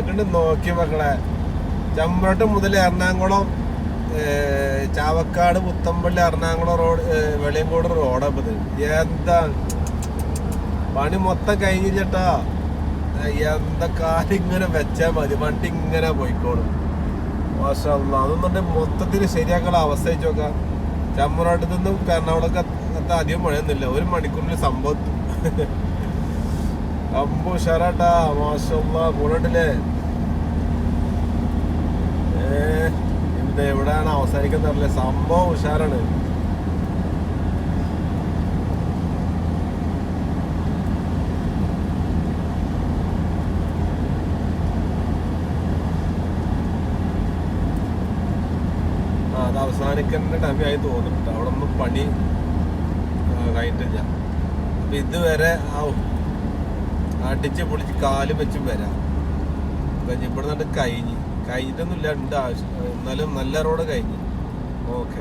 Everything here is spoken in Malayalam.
അങ്ങോട്ട് നോക്കി മക്കളെ. ചമ്പ്രട്ട് മുതൽ എറണാകുളം ചാവക്കാട് പുത്തമ്പള്ളി എറണാകുളം റോഡ് വെളിയങ്കോട് റോഡാ ഇപ്പൊ ഇത് എന്താ? പണി മൊത്തം കഴിഞ്ഞിട്ടാ എന്താ കാലിങ്ങനെ ഇങ്ങനെ വെച്ചാ മതി. വണ്ടി ഇങ്ങനെ പോയിക്കോളും. മാഷല്ല. അതൊന്നുണ്ട് മൊത്തത്തിൽ ശരിയാക്കാനുള്ള അവസ്ഥ നോക്കാം. ചമ്മനാട്ടിൽ നിന്നും എറണാകുളത്ത് അധികം മഴയൊന്നുമില്ല ഒരു മണിക്കൂറിന് സംഭവം അമ്പു ഷറാട്ടാ മാഷല്ല കൂടട്ടില്ലേ എവിടെയാണ് അവസാനിക്കുന്നറില്ല സംഭവം ഉഷാറാണ്. ആ അത് അവസാനിക്കേണ്ട ടൈം ആയി തോന്നുന്നുണ്ട് അവിടെ ഒന്നും പണി ആ, കഴിഞ്ഞിട്ടില്ല. അപ്പൊ ഇതുവരെ ആവും അടിച്ച് പൊളിച്ച് കാൽ വെച്ചും വരാം. കഴിഞ്ഞ് ഇവിടെ നിന്നിട്ട് കഴിഞ്ഞ്. കഴിഞ്ഞിട്ടൊന്നുമില്ല ഉണ്ട് ആവശ്യം. എന്നാലും നല്ല റോഡ് കഴിഞ്ഞ്. ഓക്കെ